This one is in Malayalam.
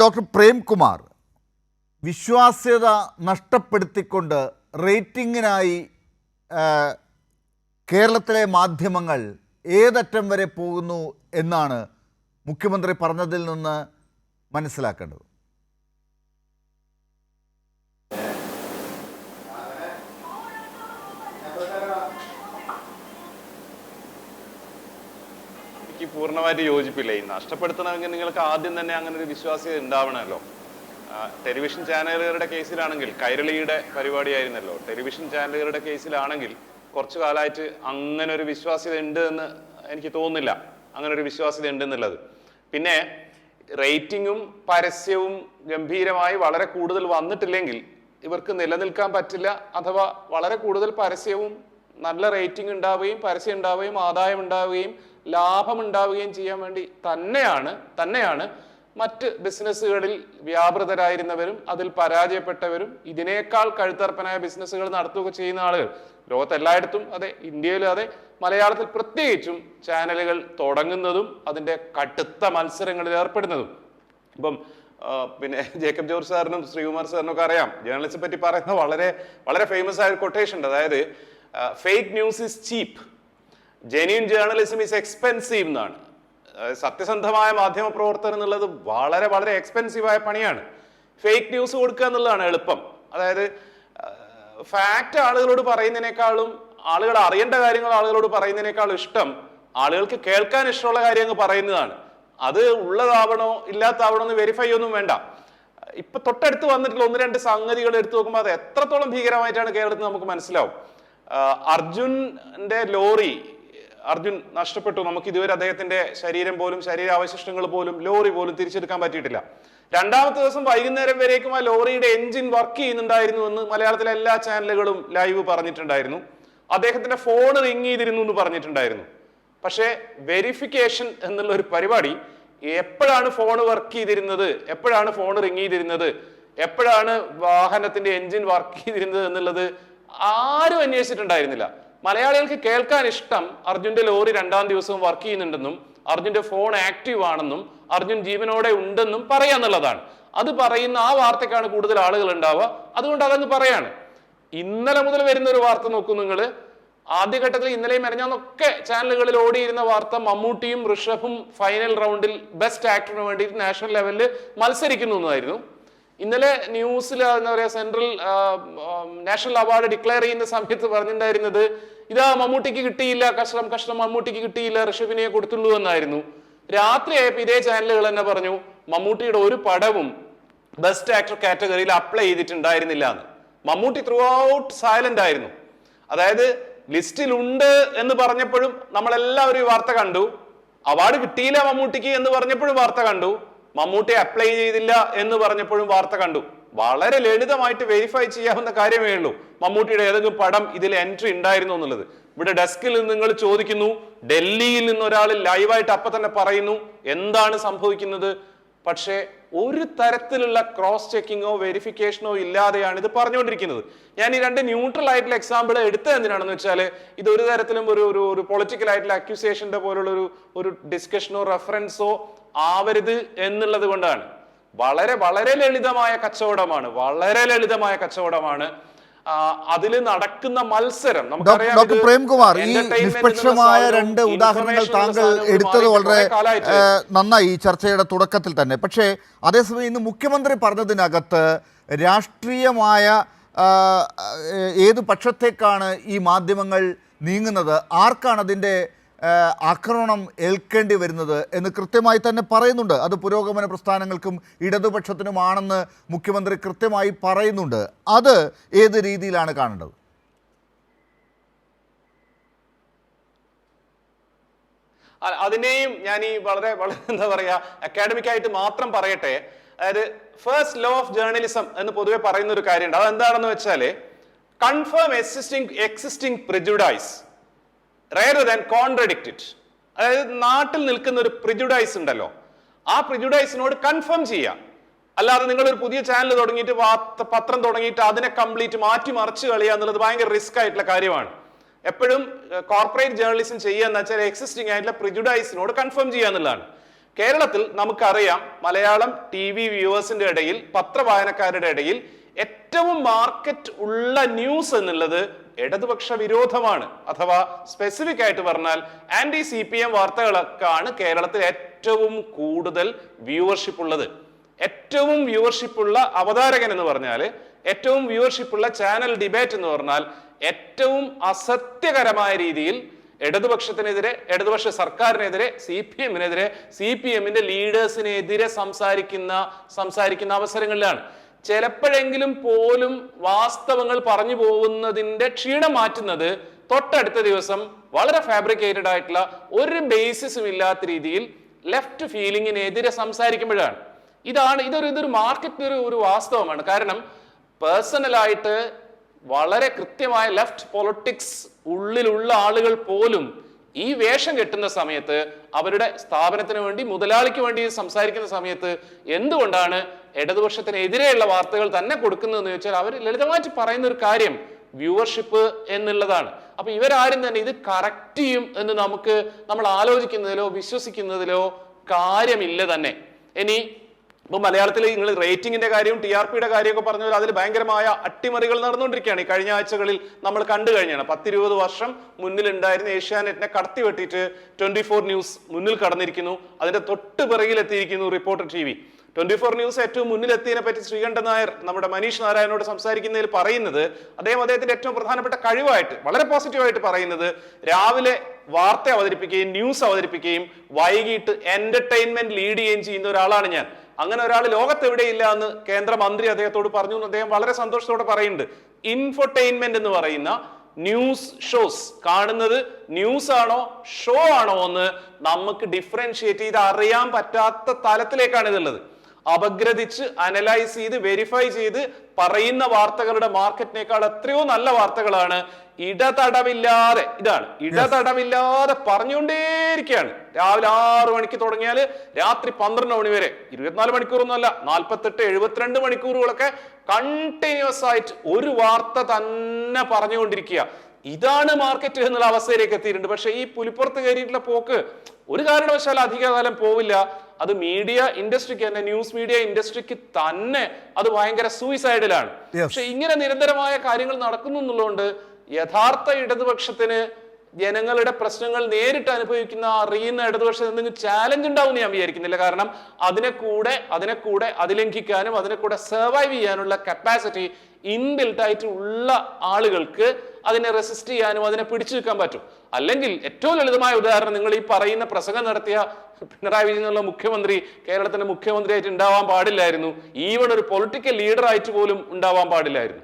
ഡോക്ടർ പ്രേംകുമാർ വിശ്വാസ്യത നഷ്ടപ്പെടുത്തിക്കൊണ്ട് റേറ്റിംഗിനായി കേരളത്തിലെ മാധ്യമങ്ങൾ ഏതറ്റം വരെ പോകുന്നു എന്നാണ് മുഖ്യമന്ത്രി പറഞ്ഞതിൽ നിന്ന് മനസ്സിലാക്കേണ്ടത്. പൂർണമായിട്ട് യോജിപ്പില്ല. ഈ നഷ്ടപ്പെടുത്തണമെങ്കിൽ നിങ്ങൾക്ക് ആദ്യം തന്നെ അങ്ങനെ ഒരു വിശ്വാസ്യത ഉണ്ടാവണമല്ലോ. ടെലിവിഷൻ ചാനലുകളുടെ കേസിലാണെങ്കിൽ കൈരളിയുടെ പരിപാടിയായിരുന്നല്ലോ. ടെലിവിഷൻ ചാനലുകളുടെ കേസിലാണെങ്കിൽ കുറച്ചു കാലമായിട്ട് അങ്ങനെ ഒരു വിശ്വാസ്യത ഉണ്ട് എന്ന് എനിക്ക് തോന്നുന്നില്ല. അങ്ങനെ ഒരു വിശ്വാസ്യത ഉണ്ട് എന്നുള്ളത്. പിന്നെ റേറ്റിംഗും പരസ്യവും ഗംഭീരമായി വളരെ കൂടുതൽ വന്നിട്ടില്ലെങ്കിൽ ഇവർക്ക് നിലനിൽക്കാൻ പറ്റില്ല അഥവാ വളരെ കൂടുതൽ പരസ്യവും നല്ല റേറ്റിംഗ് ഉണ്ടാവുകയും പരസ്യം ഉണ്ടാവുകയും ആദായം ഉണ്ടാവുകയും ലാഭം ഉണ്ടാവുകയും ചെയ്യാൻ വേണ്ടി തന്നെയാണ് തന്നെയാണ് മറ്റ് ബിസിനസ്സുകളിൽ വ്യാപൃതരായിരുന്നവരും അതിൽ പരാജയപ്പെട്ടവരും ഇതിനേക്കാൾ കഴുത്തർപ്പനായ ബിസിനസ്സുകൾ നടത്തുക ചെയ്യുന്ന ആളുകൾ. ലോകത്ത് എല്ലായിടത്തും അതെ ഇന്ത്യയിലും അതെ മലയാളത്തിൽ പ്രത്യേകിച്ചും ചാനലുകൾ തുടങ്ങുന്നതും അതിന്റെ കടുത്ത മത്സരങ്ങളിൽ ഏർപ്പെടുന്നതും. ഇപ്പം പിന്നെ ജേക്കബ് ജോർജ് സാറിനും ശ്രീകുമാർ സാറിനും ഒക്കെ അറിയാം ജേർണലിസ്റ്റിനെ പറ്റി പറയുന്ന വളരെ വളരെ ഫേമസ് ആയ ഒരു കൊട്ടേഷൻ ഉണ്ട്. അതായത് fake news is cheap genuine journalism is expensive എന്നാണ്. സത്യസന്ധമായ മാധ്യമ പ്രവർത്തനം എന്നുള്ളത് വളരെ വളരെ എക്സ്പെൻസീവായ പണിയാണ്. ഫേക്ക് ന്യൂസ് കൊടുക്കുക എന്നുള്ളതാണ് എളുപ്പം. അതായത് ഫാക്റ്റ് ആളുകളോട് പറയുന്നതിനേക്കാളും ആളുകൾ അറിയേണ്ട കാര്യങ്ങൾ ആളുകളോട് പറയുന്നതിനേക്കാളും ഇഷ്ടം ആളുകൾക്ക് കേൾക്കാൻ ഇഷ്ടമുള്ള കാര്യങ്ങൾ പറയുന്നതാണ്. അത് ഉള്ളതാവണോ ഇല്ലാത്താവണോ എന്ന് വെരിഫൈ ഒന്നും വേണ്ട. ഇപ്പൊ തൊട്ടടുത്ത് വന്നിട്ടുള്ള ഒന്ന് രണ്ട് സംഗതികൾ എടുത്തു നോക്കുമ്പോൾ അത് എത്രത്തോളം ഭീകരമായിട്ടാണ് കേരളത്തിൽ നമുക്ക് മനസ്സിലാവും. അർജുന്റെ ലോറി അർജുൻ നഷ്ടപ്പെട്ടു. നമുക്ക് ഇതുവരെ അദ്ദേഹത്തിന്റെ ശരീരം പോലും ശരീര അവശിഷ്ടങ്ങൾ പോലും ലോറി പോലും തിരിച്ചെടുക്കാൻ പറ്റിയിട്ടില്ല. രണ്ടാമത്തെ ദിവസം വൈകുന്നേരം വരേക്കും ആ ലോറിയുടെ എഞ്ചിൻ വർക്ക് ചെയ്യുന്നുണ്ടായിരുന്നു എന്ന് മലയാളത്തിലെ എല്ലാ ചാനലുകളും ലൈവ് പറഞ്ഞിട്ടുണ്ടായിരുന്നു. അദ്ദേഹത്തിന്റെ ഫോൺ റിങ് ചെയ്തിരുന്നു എന്ന് പറഞ്ഞിട്ടുണ്ടായിരുന്നു. പക്ഷേ വെരിഫിക്കേഷൻ എന്നുള്ള ഒരു പരിപാടി എപ്പോഴാണ് ഫോൺ വർക്ക് ചെയ്തിരുന്നത് എപ്പോഴാണ് ഫോൺ റിങ് ചെയ്തിരുന്നത് എപ്പോഴാണ് വാഹനത്തിന്റെ എഞ്ചിൻ വർക്ക് ചെയ്തിരുന്നത് എന്നുള്ളത് ആരും അന്വേഷിച്ചിട്ടുണ്ടായിരുന്നില്ല. മലയാളികൾക്ക് കേൾക്കാൻ ഇഷ്ടം അർജുന്റെ ലോറി രണ്ടാം ദിവസവും വർക്ക് ചെയ്യുന്നുണ്ടെന്നും അർജുന്റെ ഫോൺ ആക്റ്റീവ് ആണെന്നും അർജുൻ ജീവനോടെ ഉണ്ടെന്നും പറയാന്നുള്ളതാണ് അത് പറയുന്ന ആ വാർത്തക്കാണ് കൂടുതൽ ആളുകൾ ഉണ്ടാവുക. അതുകൊണ്ട് അതങ്ങ് പറയാണ്. ഇന്നലെ മുതൽ വരുന്ന ഒരു വാർത്ത നോക്കൂ നിങ്ങൾ ആദ്യഘട്ടത്തിൽ ഇന്നലെയും മെനഞ്ഞാന്നൊക്കെ ചാനലുകളിൽ ഓടിയിരുന്ന വാർത്ത മമ്മൂട്ടിയും ഋഷഭും ഫൈനൽ റൗണ്ടിൽ ബെസ്റ്റ് ആക്ടറിന് വേണ്ടിയിട്ട് നാഷണൽ ലെവലിൽ മത്സരിക്കുന്നു എന്നായിരുന്നു. ഇന്നലെ ന്യൂസിൽ എന്താ പറയുക സെൻട്രൽ നാഷണൽ അവാർഡ് ഡിക്ലെയർ ചെയ്യുന്ന സമയത്ത് പറഞ്ഞിട്ടുണ്ടായിരുന്നത് ഇതാ മമ്മൂട്ടിക്ക് കിട്ടിയില്ല കഷ്ടം കഷ്ടം മമ്മൂട്ടിക്ക് കിട്ടിയില്ല ഋഷഭിനെ കൊടുത്തുള്ളൂ എന്നായിരുന്നു. രാത്രിയായപ്പോൾ ഇതേ ചാനലുകൾ തന്നെ പറഞ്ഞു മമ്മൂട്ടിയുടെ ഒരു പടവും ബെസ്റ്റ് ആക്ടർ കാറ്റഗറിയിൽ അപ്ലൈ ചെയ്തിട്ടുണ്ടായിരുന്നില്ല എന്ന്. മമ്മൂട്ടി ത്രൂ ഔട്ട് സൈലന്റ് ആയിരുന്നു. അതായത് ലിസ്റ്റിലുണ്ട് എന്ന് പറഞ്ഞപ്പോഴും നമ്മളെല്ലാവരും ഈ വാർത്ത കണ്ടു. അവാർഡ് കിട്ടിയില്ല മമ്മൂട്ടിക്ക് എന്ന് പറഞ്ഞപ്പോഴും വാർത്ത കണ്ടു. മമ്മൂട്ടി അപ്ലൈ ചെയ്തില്ല എന്ന് പറഞ്ഞപ്പോഴും വാർത്ത കണ്ടു. വളരെ ലളിതമായിട്ട് വെരിഫൈ ചെയ്യാവുന്ന കാര്യമേ ഉള്ളൂ. മമ്മൂട്ടിയുടെ ഏതെങ്കിലും പടം ഇതിൽ എൻട്രി ഉണ്ടായിരുന്നു എന്നുള്ളത്. ഇവിടെ ഡെസ്കിൽ നിന്ന് നിങ്ങൾ ചോദിക്കുന്നു ഡൽഹിയിൽ നിന്ന് ഒരാൾ ലൈവായിട്ട് അപ്പൊ തന്നെ പറയുന്നു എന്താണ് സംഭവിക്കുന്നത്? പക്ഷേ ഒരു തരത്തിലുള്ള ക്രോസ് ചെക്കിങ്ങോ വെരിഫിക്കേഷനോ ഇല്ലാതെയാണ് ഇത് പറഞ്ഞുകൊണ്ടിരിക്കുന്നത്. ഞാൻ ഈ രണ്ട് ന്യൂട്രൽ ആയിട്ടുള്ള എക്സാമ്പിൾ എടുത്തത് എന്തിനാണെന്ന് വെച്ചാൽ ഇത് ഒരു തരത്തിലും ഒരു ഒരു ഒരു പൊളിറ്റിക്കൽ ആയിട്ടുള്ള അക്യൂസിയേഷന്റെ പോലുള്ള ഒരു ഒരു ഡിസ്കഷനോ റെഫറൻസോ ആവരുത് എന്നുള്ളത് കൊണ്ടാണ്. വളരെ വളരെ ലളിതമായ കച്ചവടമാണ് വളരെ ലളിതമായ കച്ചവടമാണ്. അതിൽ നടക്കുന്ന മത്സരം നമുക്കറിയാം ഡോക്ടർ പ്രേംകുമാർ ഈ നിഷ്പക്ഷമായ രണ്ട് ഉദാഹരണങ്ങൾ താങ്കൾ എടുത്തത് വളരെ നന്നായി ഈ ചർച്ചയുടെ തുടക്കത്തിൽ തന്നെ. പക്ഷേ അതേസമയം ഇന്ന് മുഖ്യമന്ത്രി പറഞ്ഞതിനകത്ത് രാഷ്ട്രീയമായ ഏത് പക്ഷത്തേക്കാണ് ഈ മാധ്യമങ്ങൾ നീങ്ങുന്നത്? ആർക്കാണ് അതിന്റെ ആക്രമണം ഏൽക്കേണ്ടി വരുന്നത് എന്ന് കൃത്യമായി തന്നെ പറയുന്നുണ്ട്. അത് പുരോഗമന പ്രസ്ഥാനങ്ങൾക്കും ഇടതുപക്ഷത്തിനുമാണെന്ന് മുഖ്യമന്ത്രി കൃത്യമായി പറയുന്നുണ്ട്. അത് ഏത് രീതിയിലാണ് കാണേണ്ടത്? അതിനെയും ഞാൻ ഈ വളരെ വളരെ എന്താ പറയാ അക്കാഡമിക് ആയിട്ട് മാത്രം പറയട്ടെ. അതായത് ഫേസ്റ്റ് ലോ ഓഫ് ജേർണലിസം എന്ന് പൊതുവെ പറയുന്ന ഒരു കാര്യമുണ്ട്. അത് എന്താണെന്ന് വെച്ചാൽ കൺഫേം എക്സിസ്റ്റിംഗ് എക്സിസ്റ്റിംഗ് പ്രിജുഡൈസ് റയർ ദാൻ കോൺട്രഡിക്റ്റ് ഇറ്റ് അതായത് നാട്ടിൽ നിൽക്കുന്ന ഒരു പ്രിജുഡൈസ് ഉണ്ടല്ലോ. ആ പ്രിജുഡൈസിനോട് കൺഫേം ചെയ്യാം അല്ലാതെ നിങ്ങൾ ഒരു പുതിയ ചാനൽ തുടങ്ങിയിട്ട് പത്രം തുടങ്ങിയിട്ട് അതിനെ കംപ്ലീറ്റ് മാറ്റി മറിച്ച് കളിയുക എന്നുള്ളത് ഭയങ്കര റിസ്ക് ആയിട്ടുള്ള കാര്യമാണ്. എപ്പോഴും കോർപ്പറേറ്റ് ജേർണലിസം ചെയ്യുക എന്ന് വെച്ചാൽ എക്സിസ്റ്റിംഗ് ആയിട്ടുള്ള പ്രിജുഡൈസിനോട് കൺഫേം ചെയ്യുക എന്നുള്ളതാണ്. കേരളത്തിൽ നമുക്കറിയാം മലയാളം ടി വി വ്യൂവേഴ്സിന്റെ ഇടയിൽ പത്രവായനക്കാരുടെ ഇടയിൽ ഏറ്റവും മാർക്കറ്റ് ഉള്ള ന്യൂസ് എന്നുള്ളത് ഇടതുപക്ഷ വിരോധമാണ്. അഥവാ സ്പെസിഫിക് ആയിട്ട് പറഞ്ഞാൽ ആന്റി സി പി എം വാർത്തകളൊക്കെയാണ് കേരളത്തിൽ ഏറ്റവും കൂടുതൽ വ്യൂവർഷിപ്പ് ഉള്ളത്. ഏറ്റവും വ്യൂവർഷിപ്പ് ഉള്ള അവതാരകൻ എന്ന് പറഞ്ഞാൽ ഏറ്റവും വ്യൂവർഷിപ്പ് ഉള്ള ചാനൽ ഡിബേറ്റ് എന്ന് പറഞ്ഞാൽ ഏറ്റവും അസത്യകരമായ രീതിയിൽ ഇടതുപക്ഷത്തിനെതിരെ ഇടതുപക്ഷ സർക്കാരിനെതിരെ സി പി എമ്മിനെതിരെ സി പി എമ്മിന്റെ ലീഡേഴ്സിനെതിരെ സംസാരിക്കുന്ന സംസാരിക്കുന്ന അവസരങ്ങളിലാണ്. ചിലപ്പോഴെങ്കിലും പോലും വാസ്തവങ്ങൾ പറഞ്ഞു പോകുന്നതിന്റെ ക്ഷീണം മാറ്റുന്നത് തൊട്ടടുത്ത ദിവസം വളരെ ഫാബ്രിക്കേറ്റഡ് ആയിട്ടുള്ള ഒരു ബേസിസും ഇല്ലാത്ത രീതിയിൽ ലെഫ്റ്റ് ഫീലിങ്ങിനെതിരെ സംസാരിക്കുമ്പോഴാണ്. ഇതാണ് ഇതൊരു ഇതൊരു മാർക്കറ്റ് ഒരു ഒരു വാസ്തവമാണ്. കാരണം പേഴ്സണലായിട്ട് വളരെ കൃത്യമായ ലെഫ്റ്റ് പൊളിറ്റിക്സ് ഉള്ളിലുള്ള ആളുകൾ പോലും ഈ വേഷം കെട്ടുന്ന സമയത്ത് അവരുടെ സ്ഥാപനത്തിന് വേണ്ടി മുതലാളിക്ക് വേണ്ടി സംസാരിക്കുന്ന സമയത്ത് എന്തുകൊണ്ടാണ് ഇടതുപക്ഷത്തിനെതിരെയുള്ള വാർത്തകൾ തന്നെ കൊടുക്കുന്നതെന്ന് ചോദിച്ചാൽ അവർ ലളിതമായിട്ട് പറയുന്ന ഒരു കാര്യം വ്യൂവർഷിപ്പ് എന്നുള്ളതാണ്. അപ്പൊ ഇവരാരും തന്നെ ഇത് കറക്റ്റ് ചെയ്യും എന്ന് നമുക്ക് നമ്മൾ ആലോചിക്കുന്നതിലോ വിശ്വസിക്കുന്നതിലോ കാര്യമില്ല തന്നെ. ഇനി ഇപ്പൊ മലയാളത്തിൽ നിങ്ങൾ റേറ്റിംഗിന്റെ കാര്യവും ടി ആർ പിയുടെ കാര്യമൊക്കെ പറഞ്ഞാൽ അതിൽ ഭയങ്കരമായ അട്ടിമറികൾ നടന്നുകൊണ്ടിരിക്കുകയാണ്. ഈ കഴിഞ്ഞ ആഴ്ചകളിൽ നമ്മൾ കണ്ടു കഴിഞ്ഞാണ്. പത്തിരുപത് വർഷം മുന്നിലുണ്ടായിരുന്ന ഏഷ്യാനെറ്റിനെ കടത്തി വെട്ടിയിട്ട് ട്വന്റി ഫോർ ന്യൂസ് മുന്നിൽ കടന്നിരിക്കുന്നു. അതിന്റെ തൊട്ട് പിറകിലെത്തിയിരിക്കുന്നു reporter T twenty four news ഏറ്റവും മുന്നിലെത്തിയതിനെ പറ്റി ശ്രീകണ്ഠൻ നായർ നമ്മുടെ മനീഷ് നാരായണനോട് സംസാരിക്കുന്നതിൽ പറയുന്നത് അദ്ദേഹം അദ്ദേഹത്തിന്റെ ഏറ്റവും പ്രധാനപ്പെട്ട കഴിവായിട്ട് വളരെ പോസിറ്റീവായിട്ട് പറയുന്നത് രാവിലെ വാർത്ത അവതരിപ്പിക്കുകയും ന്യൂസ് അവതരിപ്പിക്കുകയും വൈകിട്ട് എന്റർടൈൻമെന്റ് ലീഡ് ചെയ്യുകയും ചെയ്യുന്ന ഒരാളാണ് ഞാൻ. അങ്ങനെ ഒരാൾ ലോകത്ത് എവിടെയില്ല എന്ന് കേന്ദ്രമന്ത്രി അദ്ദേഹത്തോട് പറഞ്ഞു എന്ന് അദ്ദേഹം വളരെ സന്തോഷത്തോടെ പറയുന്നുണ്ട്. ഇൻഫർടൈൻമെന്റ് എന്ന് പറയുന്ന ന്യൂസ് ഷോസ് കാണുന്നത് ന്യൂസ് ആണോ ഷോ ആണോ എന്ന് നമുക്ക് ഡിഫറൻഷിയേറ്റ് ചെയ്ത് അറിയാൻ പറ്റാത്ത തലത്തിലേക്കാണ് ഇതുള്ളത് അപഗ്രഥിച്ച് അനലൈസ് ചെയ്ത് വെരിഫൈ ചെയ്ത് പറയുന്ന വാർത്തകളുടെ മാർക്കറ്റിനേക്കാൾ എത്രയോ നല്ല വാർത്തകളാണ്. ഇടതടവില്ലാതെ ഇതാണ്. ഇടതടവില്ലാതെ പറഞ്ഞുകൊണ്ടേയിരിക്കുകയാണ്. രാവിലെ ആറു മണിക്ക് തുടങ്ങിയാൽ രാത്രി പന്ത്രണ്ട് മണി വരെ ഇരുപത്തിനാല് മണിക്കൂറൊന്നുമല്ല നാൽപ്പത്തെട്ട് എഴുപത്തിരണ്ട് മണിക്കൂറുകളൊക്കെ കണ്ടിന്യൂസ് ആയിട്ട് ഒരു വാർത്ത തന്നെ പറഞ്ഞുകൊണ്ടിരിക്കുക. ഇതാണ് മാർക്കറ്റ് എന്നുള്ള അവസ്ഥയിലേക്ക് എത്തിയിട്ടുണ്ട്. പക്ഷേ ഈ പുലിപ്പുറത്ത് കയറിയിട്ടുള്ള പോക്ക് ഒരു കാരണവശാലും അധികകാലം പോവില്ല. അത് മീഡിയ ഇൻഡസ്ട്രിക്ക് തന്നെ ന്യൂസ് മീഡിയ ഇൻഡസ്ട്രിക്ക് തന്നെ അത് ഭയങ്കര സൂയിസൈഡിലാണ്. പക്ഷെ ഇങ്ങനെ നിരന്തരമായ കാര്യങ്ങൾ നടക്കുന്നു എന്നുള്ളതുകൊണ്ട് യഥാർത്ഥ ഇടതുപക്ഷത്തിന് ജനങ്ങളുടെ പ്രശ്നങ്ങൾ നേരിട്ട് അനുഭവിക്കുന്ന അറിയുന്ന ഇടതുപക്ഷം എന്തെങ്കിലും ചാലഞ്ച് ഉണ്ടാവും ഞാൻ വിചാരിക്കുന്നില്ല കാരണം അതിനെ കൂടെ അതിനെ കൂടെ അതിലംഘിക്കാനും അതിനെ കൂടെ സർവൈവ് ചെയ്യാനുള്ള കപ്പാസിറ്റി ഇൻബിൽട്ട് ആയിട്ട് ഉള്ള ആളുകൾക്ക് അതിനെ റെസിസ്റ്റ് ചെയ്യാനും അതിനെ പിടിച്ചു നിൽക്കാൻ പറ്റും. അല്ലെങ്കിൽ ഏറ്റവും ലളിതമായ ഉദാഹരണം നിങ്ങൾ ഈ പറയുന്ന പ്രസംഗം നടത്തിയ പിണറായി വിജയൻ എന്നുള്ള മുഖ്യമന്ത്രി കേരളത്തിന്റെ മുഖ്യമന്ത്രിയായിട്ട് ഉണ്ടാവാൻ പാടില്ലായിരുന്നു. ഈവൺ ഒരു പൊളിറ്റിക്കൽ ലീഡർ ആയിട്ട് പോലും ഉണ്ടാവാൻ പാടില്ലായിരുന്നു.